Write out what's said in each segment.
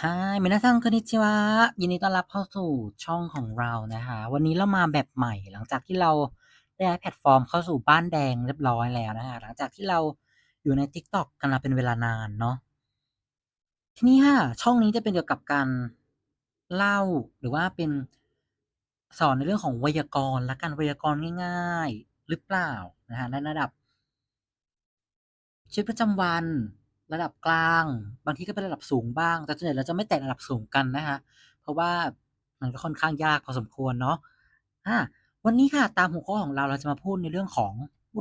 ฮายมินาซังคอนิชิวะยินดีต้อนรับเข้าสู่ช่องของเรานะคะ วันนี้เรามาแบบใหม่หลังจากที่เราได้ย้ายแพลตฟอร์มเข้าสู่บ้านแดงเรียบร้อยแล้วนะคะหลังจากที่เราอยู่ใน TikTok กันมาเป็นเวลานานเนาะทีนี้ค่ะช่องนี้จะเป็นเกี่ยวกับการเล่าหรือว่าเป็นสอนในเรื่องของไวยากรณ์และการไวยากรณ์ง่าย ๆ หรือเปล่านะคะในระดับชีวิตประจำวัน ระดับกลาง บางทีก็เป็นระดับสูงบ้าง แต่ส่วนใหญ่เราจะไม่แตะระดับสูงกันนะคะเพราะว่ามันก็ค่อนข้างยากพอสมควรเนาะอาวันนี้ค่ะตามหัวข้อของเราเราจะมาพูดในเรื่องของ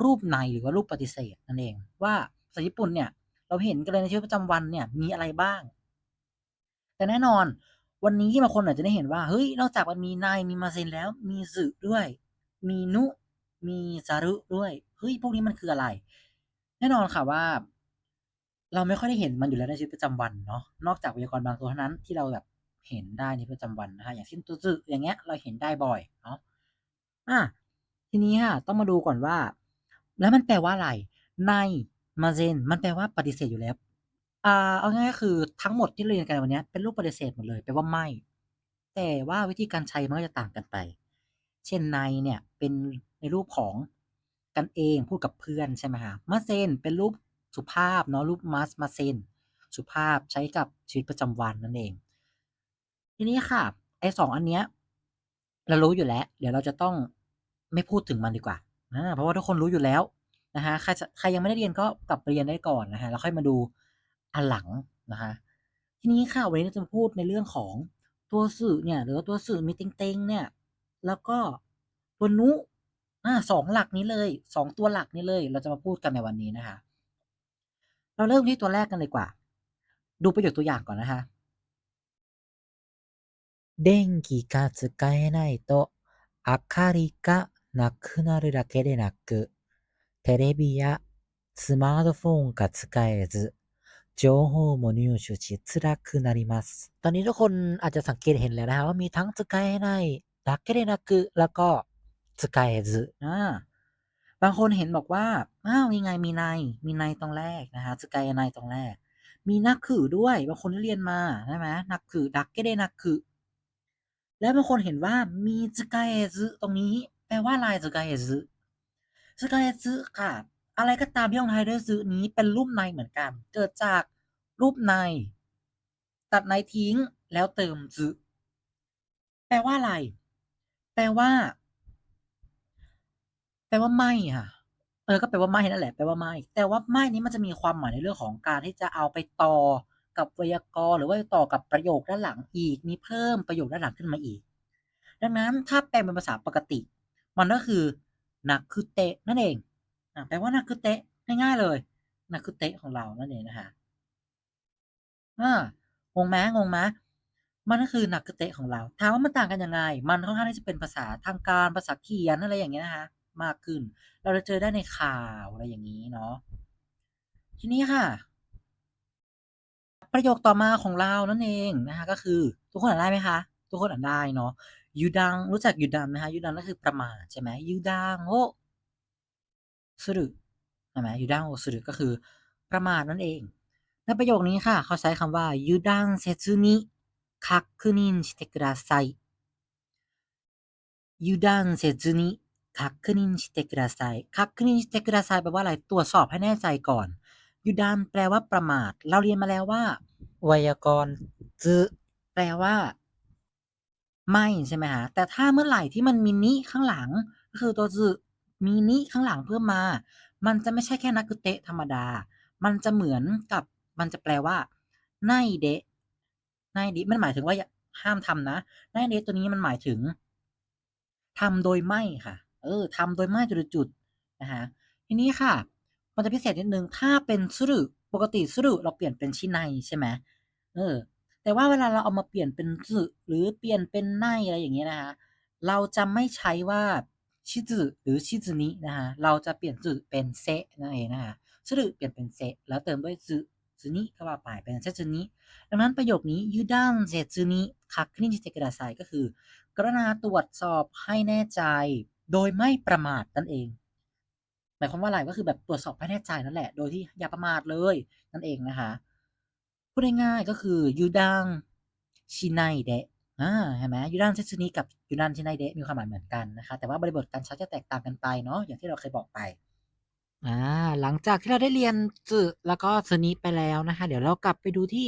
รูปในหรือว่ารูปปฏิเสธนั่นเอง ว่าภาษาญี่ปุ่นเนี่ย เราเห็นกันเลยในชีวิตประจำวันเนี่ยมีอะไรบ้าง แต่แน่นอน วันนี้บางคนอาจจะได้เห็นว่าเฮ้ยนอกจากมันมีในมีมาเซนแล้ว มีสึด้วย มีนุ มีซารุด้วยเฮ้ยพวกนี้มันคืออะไร แน่นอนค่ะว่า เราไม่ค่อยได้เห็นมันอยู่แล้วในชีวิตประจำวันเนาะนอกจากวยากรณ์บางตัวเท่านั้นที่เราแบบเห็นได้ในประจำวันนะคะอย่างเช่นตัวสึอย่างเงี้ยเราเห็นได้บ่อยเนาะอาทีนี้ค่ะต้องมาดูก่อนว่า แล้วมันแปลว่าอะไร ในมาเซนมันแปลว่าปฏิเสธอยู่แล้วอ่าเอาง่ายๆคือทั้งหมดที่เรียนกันวันนี้เป็นรูปปฏิเสธหมดเลยแปลว่าไม่ แต่ว่าวิธีการใช้มันก็จะต่างกันไป เช่นในเนี่ยเป็นในรูปของกันเองพูดกับเพื่อนใช่ไหมคะมาเซนเป็นรูป สุภาพเนาะรูป mas มาเซนสุภาพใช้กับชีวิตประจำวันนั่นเอง ทีนี้ค่ะไอ้2อันเนี้ยเรารู้อยู่แล้ว เดี๋ยวเราจะต้องไม่พูดถึงมันดีกว่าเพราะว่าทุกคนรู้อยู่แล้วนะคะใครจะใครยังไม่ได้เรียนก็กลับไปเรียนได้ก่อนนะคะแล้วค่อยมาดูอันหลังนะคะทีนี้ค่ะวันนี้เราจะพูดในเรื่องของตัวสึเนี่ย หรือว่าตัวสึมีเต็งๆเนี่ย แล้วก็ตัวนุอา2หลักนี้เลย2ตัวหลักนี้เลย เราจะมาพูดกันในวันนี้นะคะ เราเริ่มที่ตัวแรกกันเลยดีกว่า ดูประโยคตัวอย่างก่อนนะคะ 電気が使えないと明かりがなくなるだけでなく、テレビやスマートフォンが使えず、情報も入手しづらくなります ตอนนี้ทุกคนอาจจะสังเกตเห็นแล้วนะคะว่ามีทั้ง使えないだけでなくแล้วก็使えず อา บางคนเห็นบอกว่า อ้าวมีไงมีในมีในตรงแรกนะฮะสกายในตรงแรก มีนักขือด้วย บางคนเรียนมาใช่ไหมนักขือดักก็ได้นักขือแล้วบางคนเห็นว่ามีสกายซึตรงนี้ แปลว่าลายสกายซึสกายซึค่ะอะไรก็ตามที่ลงท้ายด้วยซึนี้เป็นรูปในเหมือนกัน เกิดจากรูปใน ตัดในทิ้งแล้วเติมซึแปลว่าอะไร แปลว่า แปลว่าไม่ค่ะ เออ ก็แปลว่าไม่นั่นแหละ แปลว่าไม่ แต่ว่าไม่นี้มันจะมีความหมายในเรื่องของการที่จะเอาไปต่อกับไวยากรณ์หรือว่าต่อกับประโยคด้านหลังอีก มีเพิ่มประโยคด้านหลังขึ้นมาอีก ดังนั้นถ้าแปลเป็นภาษาปกติ มันก็คือนักคุเตะนั่นเองอแปลว่านักคุเตะง่ายๆเลยนักคุเตะของเรานั่นเองนะคะอางงไหมงงไหมมันก็คือนักคุเตะของเราถามว่ามันต่างกันยังไง มันค่อนข้างที่จะเป็นภาษาทางการภาษาเขียนอะไรอย่างเงี้ยนะคะ มากขึ้น เราจะเจอได้ในข่าว อะไรอย่างงี้เนาะ ทีนี้ค่ะ ประโยคต่อมาของเรานั่นเองนะคะ ก็คือ ทุกคนอ่านได้ไหมคะ? ทุกคนอ่านได้เนาะ ยูดัง รู้จักยูดันไหมคะ? ยูดันก็คือประมาทใช่ไหม ยูดังโอะ する ใช่ไหม ยูดังโอะする ก็คือประมาทนั่นเอง ในประโยคนี้ค่ะ เขาใช้คำว่า 油断せずに確認してください油断せずに คักขึ้นสเตกระไซคักขึ้นสเตกระไซแปลว่าอะไร ตรวจสอบให้แน่ใจก่อนยูดานแปลว่าประมาท เราเรียนมาแล้วว่า ไวยากรณ์จืแปลว่า ไม่ใช่ไหมฮะ แต่ถ้าเมื่อไหร่ที่มันมีนิข้างหลัง ก็คือตัวจืมีนิข้างหลังเพิ่มมา มันจะไม่ใช่แค่นักเตะธรรมดา มันจะเหมือนกับมันจะแปลว่าไนเดะไนดิมันหมายถึงว่าห้ามทำนะไนเดะตัวนี้มันหมายถึง ทำโดยไม่ค่ะ เออทำโดยไม่จุดจุดนะคะทีนี้ค่ะ มันจะพิเศษนิดนึง ถ้าเป็นสุรุปกติสุรุเราเปลี่ยนเป็นชินในใช่ไหมเออ แต่ว่าเวลาเราเอามาเปลี่ยนเป็นสุหรือเปลี่ยนเป็นไนอะไรอย่างเงี้ยนะคะเราจะไม่ใช้ว่าชิจุหรือชิจุนินะคะเราจะเปลี่ยนจุเป็นเซนั่นเองนะคะสุรุเปลี่ยนเป็นเซแล้วเติมด้วยจุจุนิก็ว่าไปเป็นเซจุนิดังนั้นประโยคนี้ยูด้านเซจุนิคักนิจิเตกระไซก็คือ กรณาตรวจสอบให้แน่ใจ โดยไม่ประมาทนั่นเอง หมายความว่าอะไรก็คือแบบตรวจสอบให้แน่ใจนั่นแหละ โดยที่อย่าประมาทเลยนั่นเองนะคะพูดง่ายๆก็คือยูดังชินไนเดะอาเห็นไหมยูดังเซซึนิกับยูดังชินไนเดะมีความหมายเหมือนกันนะคะ แต่ว่าบริบทการใช้จะแตกต่างกันไปเนาะอย่างที่เราเคยบอกไปอ่าหลังจากที่เราได้เรียนจึแล้วก็ซึนิไปแล้วนะคะ เดี๋ยวเรากลับไปดูที่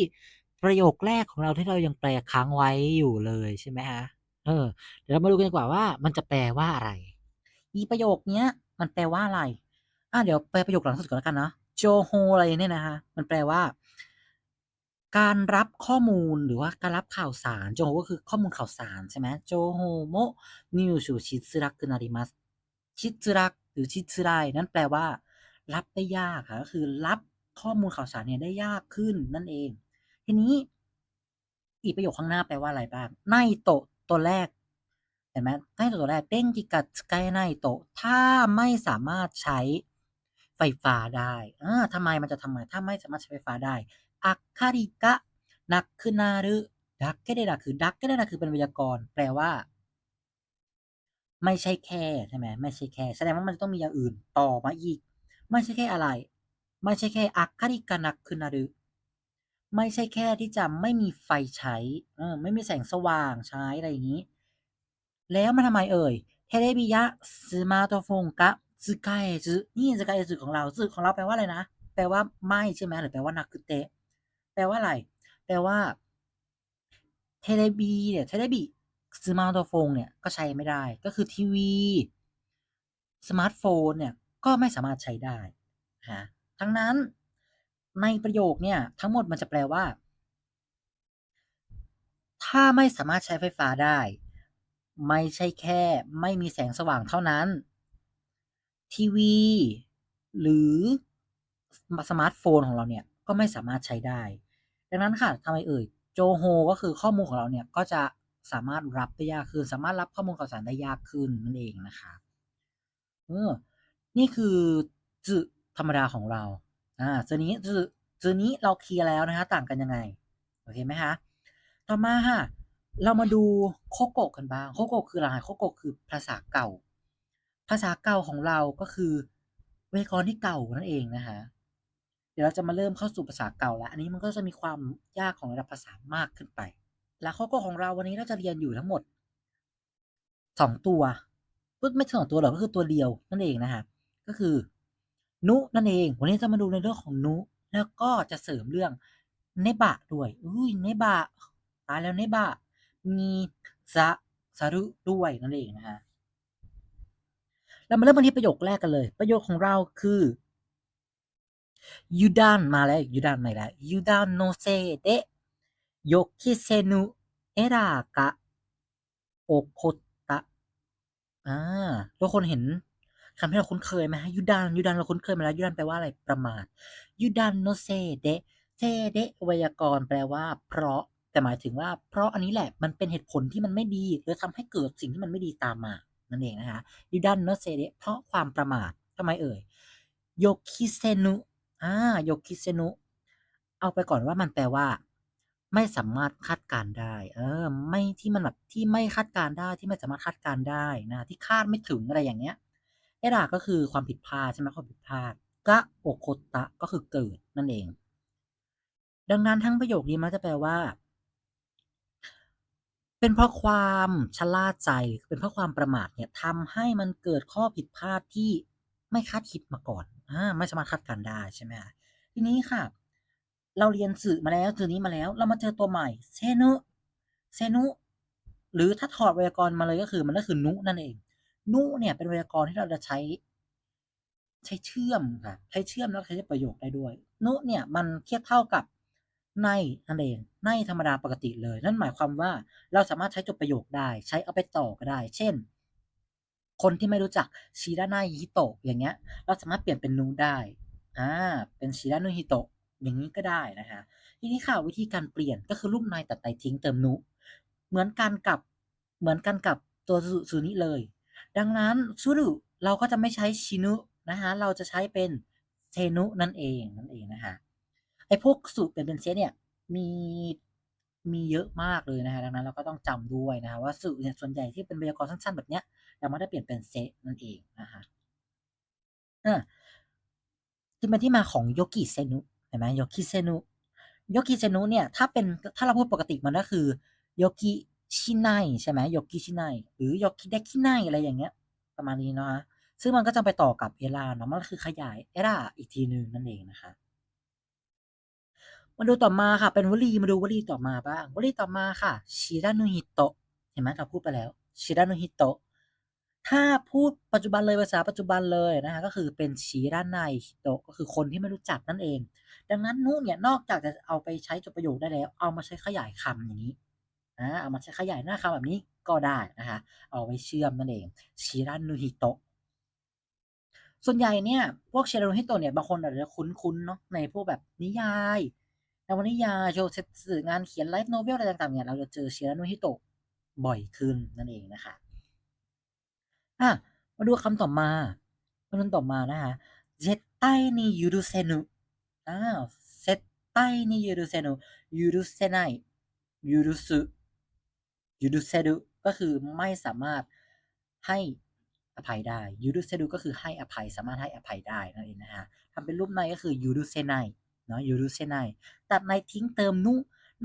ประโยคแรกของเราที่เรายังแปลค้างไว้อยู่เลยใช่ไหมคะ เออ เดี๋ยวเรามาดูกันดีกว่าว่ามันจะแปลว่าอะไร อีประโยคเนี้ย มันแปลว่าอะไร อ่าเดี๋ยวแปลประโยคหลังสุดก่อนแล้วกันเนาะโจโฮอะไรเนี่ยนะคะมันแปลว่า การรับข้อมูลหรือว่าการรับข่าวสารโจโฮก็คือข้อมูลข่าวสารใช่ไหมโจโฮโมนิวชูชิซึรักกุนาริมัสชิซึรักหรือชิซึไรนั่นแปลว่า รับได้ยากค่ะก็คือรับข้อมูลข่าวสารเนี่ยได้ยากขึ้นนั่นเอง ทีนี้ อีกประโยคข้างหน้าแปลว่าอะไรบ้าง ไนโต ตัวแรกเห็นไหมไนโตะตัวแรกเด้งกิกัดสกายไนโตะถ้าไม่สามารถใช้ไฟฟ้าได้อ่าทำไมมันจะทำไมถ้าไม่สามารถใช้ไฟฟ้าได้อักคาริกะนักคือนารุดักเกเดระคือดักเกเดระคือเป็นไวยากรณ์แปลว่า ไม่ใช่แค่ใช่ไหมไม่ใช่แค่ แสดงว่ามันจะต้องมีอย่างอื่นต่อมาอีก ไม่ใช่แค่อะไร ไม่ใช่แค่อักคาริกะนักคือนารุ ไม่ใช่แค่ที่จะไม่มีไฟใช้ เออ ไม่มีแสงสว่างใช้ อะไรอย่างนี้ แล้วมันทำไมเอ่ย เทเลบิยะสมาร์ทโฟนกะซึกายซึนี่ซึกายซึของเราซึของเราแปลว่าอะไรนะ แปลว่าไม่ใช่ไหมหรือแปลว่านักคือเตะ แปลว่าอะไร แปลว่า เทเลบีเนี่ยเทเลบีสมาร์ทโฟนเนี่ยก็ใช้ไม่ได้ ก็คือทีวี สมาร์ทโฟนเนี่ยก็ไม่สามารถใช้ได้ฮะทั้งนั้น ในประโยคเนี่ยทั้งหมดมันจะแปลว่า ถ้าไม่สามารถใช้ไฟฟ้าได้ ไม่ใช่แค่ ไม่มีแสงสว่างเท่านั้น ทีวี หรือสมาร์ทโฟนของเราเนี่ยก็ไม่สามารถใช้ได้ ดังนั้นค่ะทำไมเอ่ยโจโฮก็คือข้อมูลของเราเนี่ยก็จะสามารถรับได้ยากขึ้น สามารถรับข้อมูลข่าวสารได้ยากขึ้นนั่นเองนะคะเออนี่คือจืธรรมดาของเรา อ่าจืนี้จืจืนี้เราเคลียร์แล้วนะคะต่างกันยังไง โอเคไหมคะ ต่อมาค่ะ เรามาดูโคโกะกันบ้างโคโกะคืออะไรโคโกะคือภาษาเก่า ภาษาเก่าของเราก็คือไวยากรณ์ที่เก่านั่นเองนะคะเดี๋ยวเราจะมาเริ่มเข้าสู่ภาษาเก่าแล้ว อันนี้มันก็จะมีความยากของระดับภาษามากขึ้นไป แล้วโคโกะของเราวันนี้เราจะเรียนอยู่ทั้งหมดสองตัวพูดไม่สองตัวหรอกก็คือตัวเดียวนั่นเองนะคะก็คือ นุนั่นเอง วันนี้จะมาดูในเรื่องของนุ แล้วก็จะเสริมเรื่องเนบะด้วยอุ้ยเนบะตายแล้วเนบะมีซะซารุด้วยนั่นเองนะฮะเรามาเริ่มกันที่ประโยคแรกกันเลย ประโยคของเราคือยูดานมาแล้วยูดานมาแล้วยูดานโนเซเดโยคิเซนุเอรากะโอโคตะอ่าทุกคนเห็น คำที่เราคุ้นเคยไหมยูดานยูดานเราคุ้นเคยมาแล้วยูดานแปลว่าอะไรประมาทยูดานโนเซเดเซเดไวยากรณ์แปลว่า เพราะ แต่หมายถึงว่า เพราะอันนี้แหละมันเป็นเหตุผลที่มันไม่ดีหรือทำให้เกิดสิ่งที่มันไม่ดีตามมานั่นเองนะคะยูดันโนเซเดเพราะความประมาททำไมเอ่ยโยคิเซนุอ่าโยคิเซนุเอาไปก่อนว่ามันแปลว่า ไม่สามารถคาดการได้ เออ ไม่ที่มันแบบที่ไม่คาดการได้ที่ไม่สามารถคาดการได้นะที่คาดไม่ถึงอะไรอย่างเงี้ย เอราก็คือความผิดพลาดใช่ไหมความผิดพลาดกะโอโคตะก็คือเกิดนั่นเอง ดังนั้นทั้งประโยคนี้มันจะแปลว่า เป็นเพราะความชะล่าใจหรือเป็นเพราะความประมาทเนี่ยทำให้มันเกิดข้อผิดพลาดที่ไม่คาดคิดมาก่อนอ่าไม่สามารถคาดการได้ใช่ไหมทีนี้ค่ะ เราเรียนสื่อมาแล้วสื่อนี้มาแล้ว เรามาเจอตัวใหม่เซนุเซนุหรือถ้าถอดไวยากรณ์มาเลยก็คือมันก็คือนุนั่นเอง นุเนี่ยเป็นไวยากรณ์ที่เราจะใช้ ใช้เชื่อมค่ะใช้เชื่อมแล้วใช้ประโยคได้ด้วย นุเนี่ยมันเทียบเท่ากับในนั่นเองในธรรมดาปกติเลย นั่นหมายความว่าเราสามารถใช้จบประโยคได้ ใช้เอาไปต่อก็ได้ เช่น คนที่ไม่รู้จักชิรานาฮิโตะอย่างเงี้ย เราสามารถเปลี่ยนเป็นนูได้อ่าเป็นชิรานุฮิโตะอย่างนี้ก็ได้นะคะทีนี้ค่ะวิธีการเปลี่ยนก็คือรูปในตัดไตทิ้งเติมนุ เหมือนกันกับเหมือนกันกับตัวซูนิเลย ดังนั้นซูรุเราก็จะไม่ใช้ชินุนะคะเราจะใช้เป็นเซนุนั่นเองนั่นเองนะคะไอ้พวกสูตรเป็นเป็นเซเนี่ยมีมีเยอะมากเลยนะคะดังนั้นเราก็ต้องจำด้วยนะคะว่าสูตรเนี่ยส่วนใหญ่ที่เป็นไวยากรณ์สั้นๆแบบเนี้ยเราไม่ได้เปลี่ยนเป็นเซนั่นเองนะคะอ่าที่มาที่มาของโยกิเซนุเห็นไหมโยกิเซนุโยกิเซนุเนี่ยถ้าเป็นถ้าเราพูดปกติมันก็คือโยกิ ชินไนใช่ไหมโยกิชินไนหรือโยกิเดคินไนอะไรอย่างเงี้ย ประมาณนี้เนาะซึ่งมันก็จะไปต่อกับเอราเนาะมันก็คือขยายเอราอีกทีหนึ่งนั่นเองนะคะมาดูต่อมาค่ะ เป็นวลีมาดูวลีต่อมาบ้างวลีต่อมาค่ะชิรานุฮิโตะเห็นไหมเราพูดไปแล้วชิรานุฮิโตะถ้าพูดปัจจุบันเลยภาษาปัจจุบันเลยนะคะก็คือเป็นชิรานฮิโตะก็คือคนที่ไม่รู้จักนั่นเอง ดังนั้นนุเนี่ยนอกจากจะเอาไปใช้จบประโยคได้แล้ว เอามาใช้ขยายคำอย่างนี้ อ่าเอามาใช้ขยายหน้าคำแบบนี้ก็ได้นะคะเอาไว้เชื่อมนั่นเองชิรานุฮิโตะส่วนใหญ่เนี่ยพวกชิรานุฮิโตะเนี่ยบางคนอาจจะคุ้นๆเนาะในพวกแบบนิยายนวนิยายโชว์สื่องานเขียนไลฟ์โนเวลอะไรต่างๆเนี่ยเราจะเจอชิรานุฮิโตะบ่อยขึ้นนั่นเองนะคะอะมาดูคำต่อมาคำต่อมานะคะเจตไตนิยูรุเซนุอ้าวเซตไตนิยูรุเซนุยูรุเซไนยูรุสุ ยูรุเซดุก็คือไม่สามารถให้อภัยได้ยูรุเซดุก็คือให้อภัยสามารถให้อภัยได้นั่นเองนะฮะทำเป็นรูปในก็คือยูรุเซไนเนาะยูรุเซไนตัดในทิ้งเติมนุ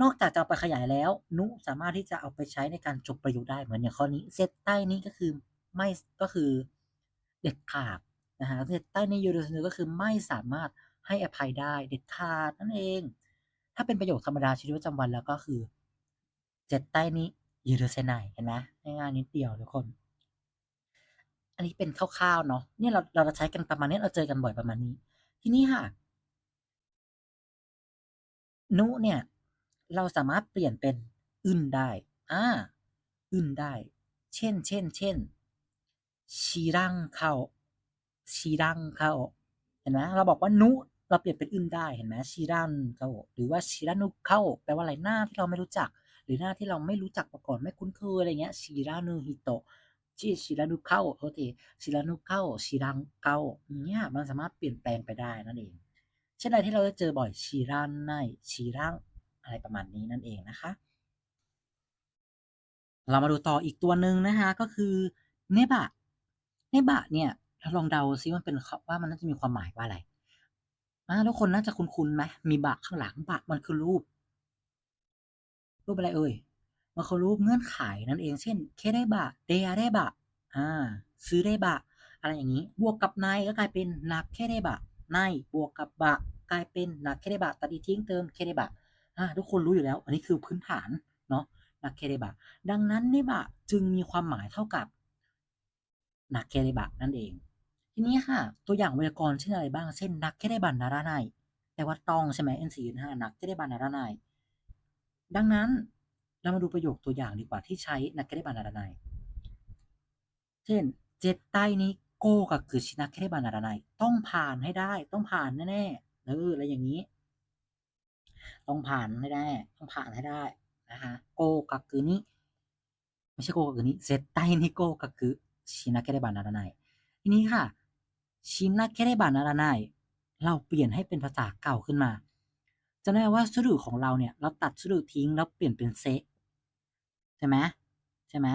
นอกจากจะเอาไปขยายแล้ว นุสามารถที่จะเอาไปใช้ในการจบประโยคได้เหมือนอย่างข้อนี้เซตใต้นี้ก็คือไม่ก็คือเด็ดขาดนะฮะเซตใต้ในยูรุเซไนก็คือไม่สามารถให้อภัยได้เด็ดขาดนั่นเอง ถ้าเป็นประโยคธรรมดาชีวิตประจำวันแล้วก็คือเจ็ดใต้นี้ ยูรุเซไนเห็นไหมง่ายๆนิดเดียวทุกคน อันนี้เป็นคร่าวๆเนาะเนี่ยเราเราจะใช้กันประมาณนี้เราเจอกันบ่อยประมาณนี้ ทีนี้ค่ะ นุเนี่ย เราสามารถเปลี่ยนเป็นอึนได้ อ่า อึนได้ เช่น เช่น เช่นชีรังเข้าชีรังเข้าเห็นไหมเราบอกว่านุเราเปลี่ยนเป็นอึนได้เห็นไหมชีรันเข้าหรือว่าชีรานุเข้าแปลว่าอะไรหน้าที่เราไม่รู้จัก หรือหน้าที่เราไม่รู้จักมาก่อนไม่คุ้นเคยอะไรเงี้ยชีรานุฮิโตะชีชิรานุเข้าโทษทีชิรานุเข้าชิรังเข้าเนี่ยมันสามารถเปลี่ยนแปลงไปได้นั่นเองเช่นอะไรที่เราจะเจอบ่อยชีรันไนชีรังอะไรประมาณนี้นั่นเองนะคะ เรามาดูต่ออีกตัวหนึ่งนะคะก็คือเนบะเนบะเนี่ยเราลองเดาซิมันเป็นว่ามันน่าจะมีความหมายว่าอะไรอ่าทุกคนน่าจะคุ้นๆไหมมีบะข้างหลังบะมันคือรูป รูปอะไรเอ่ยมันคือรูปเงื่อนไขนั่นเอง เช่น เคได้บะเดอาได้บะอ่าซื้อได้บะ อะไรอย่างนี้ บวกกับนายก็กลายเป็นนักเคได้บะนายบวกกับบะกลายเป็นนักเคได้บะตัดอีทิ้งเติมเคได้บะอ่าทุกคนรู้อยู่แล้ว อันนี้คือพื้นฐานเนาะนักเคเดบะ ดังนั้นเนบะจึงมีความหมายเท่ากับนักเคเดบะนั่นเอง ทีนี้ค่ะ ตัวอย่างไวยากรณ์เช่นอะไรบ้าง เช่นนักเคเดบันนาราไนแต่ว่าตองใช่ไหม N4 นะนักเคเดบันนาราไน ดังนั้นเรามาดูประโยคตัวอย่างดีกว่าที่ใช้นักเคเดบันาราไนเช่นเจ็ดใต้นี้โกกับคือชินักเคเดบันาราไนต้องผ่านให้ได้ต้องผ่านแน่ๆเอออะไรอย่างนี้ ต้องผ่านให้ได้ต้องผ่านให้ได้นะคะโกกักคือนี้ไม่ใช่โกกักคือนี้เซตไตนิโกกักคือชินาเคเรบานาราไนทีนี้ค่ะชินาเคเรบานาราไนเราเปลี่ยนให้เป็นภาษาเก่าขึ้นมา จำได้ว่าสรุของเราเนี่ยเราตัดสรุทิ้งแล้วเปลี่ยนเป็นเซใช่ไหมใช่ไหม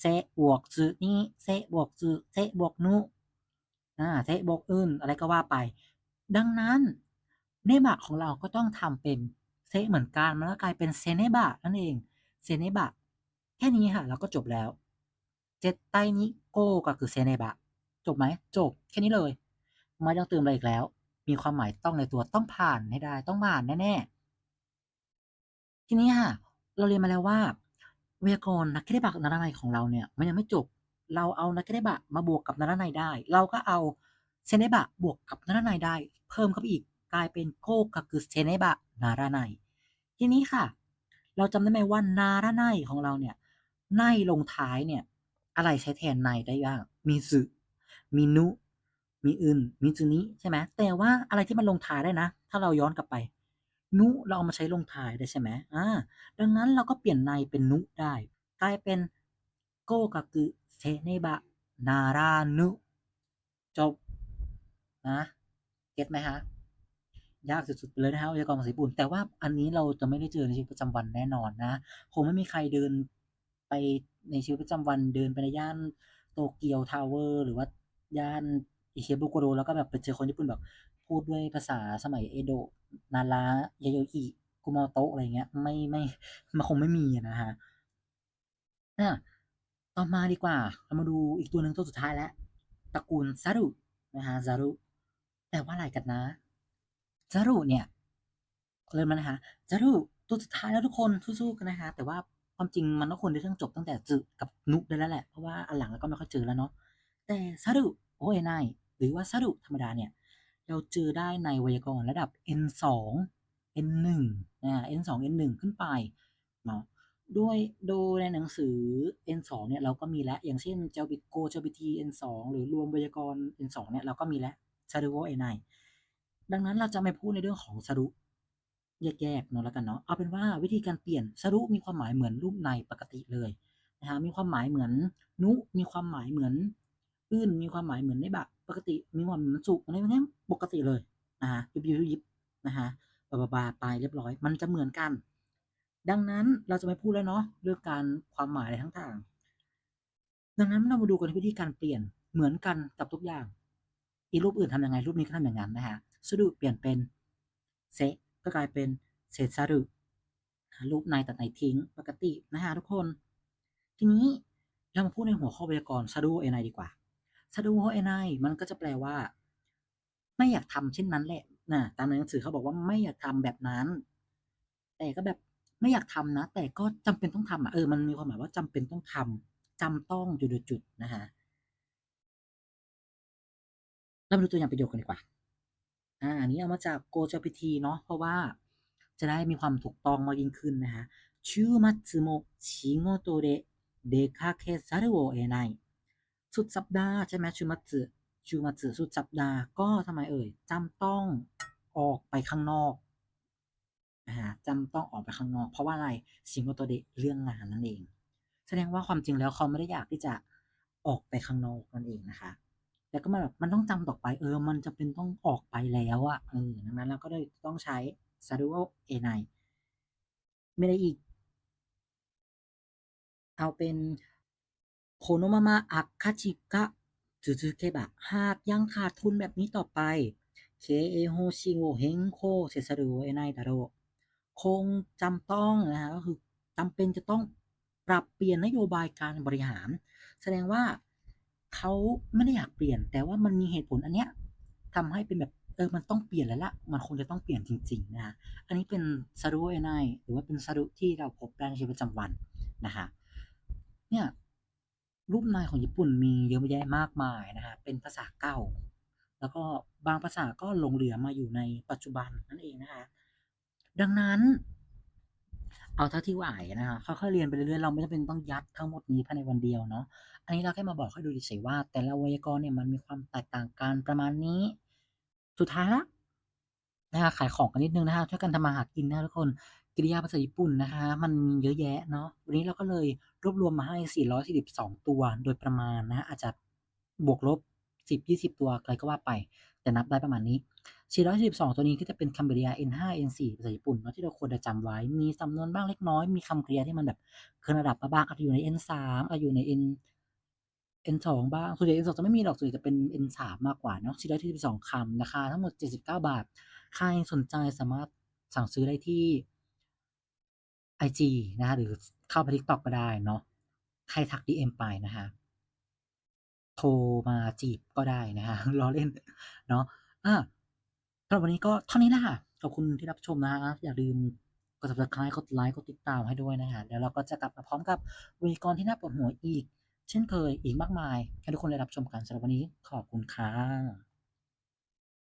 เซบวกจืนี้เซบวกจืเซบวกนุอ่าเซบวกอื่นอะไรก็ว่าไป ดังนั้นเนบะของเราก็ต้องทำเป็นเซเหมือนกันมันก็กลายเป็นเซเนบะนั่นเองเซเนบะแค่นี้ค่ะเราก็จบแล้วเจตไตนิโกก็คือเซเนบะจบไหมจบแค่นี้เลย ไม่ต้องเติมอะไรอีกแล้ว มีความหมายต้องในตัวต้องผ่านให้ได้ ต้องผ่านแน่ๆทีนี้ค่ะเราเรียนมาแล้วว่าเวยากรนักเคเดบะนาราไนของเราเนี่ย มันยังไม่จบ เราเอานักเคเดบะมาบวกกับนาราไนได้ เราก็เอาเซเนบะบวกกับนาราไนได้ เพิ่มเข้าไปอีกกลายเป็นโกกัคือเซเนบะนาราไนทีนี้ค่ะ เราจำได้ไหมว่านาราไนของเราเนี่ยไนลงท้ายเนี่ย อะไรใช้แทนไนได้บ้างมีสึมีนุ มีอึนมีจุนิใช่ไหมแต่ว่าอะไรที่มันลงท้ายได้นะ ถ้าเราย้อนกลับไป นุเราเอามาใช้ลงท้ายได้ใช่ไหมอ่าดังนั้นเราก็เปลี่ยนไนเป็นนุได้ กลายเป็นโกกัคือเซเนบะนารานุจบนะเก็ตไหมฮะยากสุดๆไปเลยนะฮะวิทยากรภาษาญี่ปุ่น แต่ว่าอันนี้เราจะไม่ได้เจอในชีวิตประจำวันแน่นอนนะ คงไม่มีใครเดินไปในชีวิตประจำวันเดินไปในย่านโตเกียวทาวเวอร์ หรือว่าย่าน อิเคบุโกโรแล้วก็แบบไปเจอคนญี่ปุ่นแบบ พูดด้วยภาษาสมัยเอโดะนาระยาโยอิคุมาโตะอะไรเงี้ย ไม่ไม่มันคงไม่มีอะนะคะอาต่อมาดีกว่า เรามาดูอีกตัวหนึ่งตัวสุดท้ายแล้วตระกูลซารุนะคะซารุแปลว่าอะไรกันนะซารุเนี่ยเริ่มแล้วนะคะซารุตัวสุดท้ายแล้วทุกคนสู้ๆกันนะคะ แต่ว่าความจริงมันก็ควรจะต้องจบตั้งแต่จึกับนุได้แล้วแหละ เพราะว่าอันหลังเราก็ไม่ค่อยเจอแล้วเนาะแต่ซารุ โอเอไนหรือว่าซารุธรรมดาเนี่ยเราเจอได้ในไวยากรณ์ระดับ N2 N1 นะ N2 N1 ขึ้นไปเนาะด้วยโดยในหนังสือ N2 เนี่ยเราก็มีแล้ว อย่างเช่น Jalbiko JLBT N2 หรือรวมไวยากรณ์ N2 เนี่ยเราก็มีแล้ว Saruo N9 ดังนั้นเราจะไม่พูดในเรื่องของสรุแยกๆเนาะแล้วกันเนาะเอาเป็นว่าวิธีการเปลี่ยนสรุมีความหมายเหมือนรูปในปกติเลยนะฮะมีความหมายเหมือนนุ มีความหมายเหมือน อื่นมีความหมายเหมือนในแบะปกติมีความมายเหมือนสุอะไรพวกนี้ปกติเลยนะฮะยิบยิบยิบนะฮะบาบาบาไปเรียบร้อย มันจะเหมือนกัน ดังนั้นเราจะไม่พูดแล้วเนาะเรื่องการความหมายอะไรทั้งทางดังนั้นเรามาดูกันวิธีการเปลี่ยนเหมือนกันกับทุกอย่าง อีรูปอื่นทำยังไงรูปนี้ก็ทำอย่างนั้นนะฮะสรุเปลี่ยนเป็นเซก็กลายเป็นเซซารุรูปในตัดในทิ้งปกตินะฮะทุกคน ทีนี้เรามาพูดในหัวข้อไวยากรณ์ซารุเอไนดีกว่า ซาดูโฮเอไนมันก็จะแปลว่า ไม่อยากทำเช่นนั้นแหละนะตามในหนังสือเขาบอกว่าไม่อยากทำแบบนั้น แต่ก็แบบไม่อยากทำนะ แต่ก็จำเป็นต้องทำอะเออมันมีความหมายว่าจำเป็นต้องทำ จำต้องจุดจุดนะฮะเรามาดูตัวอย่างประโยคกันดีกว่าอ่าอันนี้เอามาจากโกจพิธีเนาะเพราะว่าจะได้มีความถูกต้องมากยิ่งขึ้นนะฮะชูมัตสึโมชิโงโตเดเดคาเคซารุโอเอไน สุดสัปดาห์ใช่ไหมชูมัตสึชูมัตสึสุดสัปดาห์ก็ทำไมเอ่ยจำต้องออกไปข้างนอกนะฮะจำต้องออกไปข้างนอก เพราะว่าอะไรสิงโกโตเดะเรื่องงานนั่นเอง แสดงว่าความจริงแล้วเขาไม่ได้อยากที่จะออกไปข้างนอกนั่นเองนะคะแต่ก็มาแบบมันต้องจำต่อไปเออ มันจะเป็นต้องออกไปแล้วอะเออดังนั้นเราก็ได้ต้องใช้ซาดูโอเอไนไม่ได้อีก เอาเป็น โคโนมามาอักคาจิกะจูจูเคบะหากยังขาดทุนแบบนี้ต่อไปเคเอโฮชิโงเฮงโคเซซารุเอไนดาโรคงจำต้องนะฮะก็คือจำเป็นจะต้องปรับเปลี่ยนนโยบายการบริหาร แสดงว่าเขาไม่ได้อยากเปลี่ยน แต่ว่ามันมีเหตุผลอันเนี้ยทำให้เป็นแบบเออ มันต้องเปลี่ยนแล้วละมันคงจะต้องเปลี่ยนจริง ๆ นะฮะอันนี้เป็นซารุเอไนหรือว่าเป็นซารุที่เราพบได้ในชีวิตประจำวันนะฮะเนี่ย รูปนายของญี่ปุ่นมีเยอะแยะมากมายนะฮะเป็นภาษาเก่า แล้วก็บางภาษาก็หลงเหลือมาอยู่ในปัจจุบันนั่นเองนะคะดังนั้น เอาเท่าที่ไหวนะคะค่อยๆเรียนไปเรื่อยๆเราไม่จำเป็นต้องยัดทั้งหมดนี้ภายในวันเดียวเนาะอันนี้เราแค่มาบอกให้ดูเฉยๆว่า แต่ละไวยากรณ์เนี่ยมันมีความแตกต่างกันประมาณนี้ สุดท้ายละนะคะขายของกันนิดนึงนะคะช่วยกันทำมาหากินนะทุกคน กริยาภาษาญี่ปุ่นนะคะ มันเยอะแยะเนาะวันนี้เราก็เลยรวบรวมมาให้ 442 ตัวโดยประมาณนะอาจจะบวกลบ 10-20 ตัวอะไรก็ว่าไป แต่นับได้ประมาณนี้ 442 ตัวนี้ก็จะเป็นคำกริยา N5 N4 ภาษาญี่ปุ่นเนาะที่เราควรจะจำไว้ มีสำนวนบ้างเล็กน้อย มีคำกริยาที่มันแบบเกินระดับมาบ้างอาจจะอยู่ใน N3 อาจจะอยู่ใน N N2 บ้างส่วนใหญ่ N2 จะไม่มีหรอกส่วนใหญ่จะเป็น N3 มากกว่าเนาะ442คำราคาทั้งหมด 79 บาท ใครสนใจสามารถสั่งซื้อได้ที่ IG นะคะหรือเข้าไป TikTok ก็ได้เนาะให้ทัก DM ไปนะคะโทรมาจีบก็ได้นะคะล้อเล่นเนาะอ่าสำหรับวันนี้ก็เท่านี้ละค่ะขอบคุณที่รับชมนะคะอย่าลืมกด subscribe กดไลค์กดติดตามให้ด้วยนะคะแล้วเราก็จะกลับมาพร้อมกับววยากรที่น่าปวดหัวอีก เช่นเคยอีกมากมาย ให้ทุกคนได้รับชมกันสำหรับวันนี้ขอบคุณค่ะ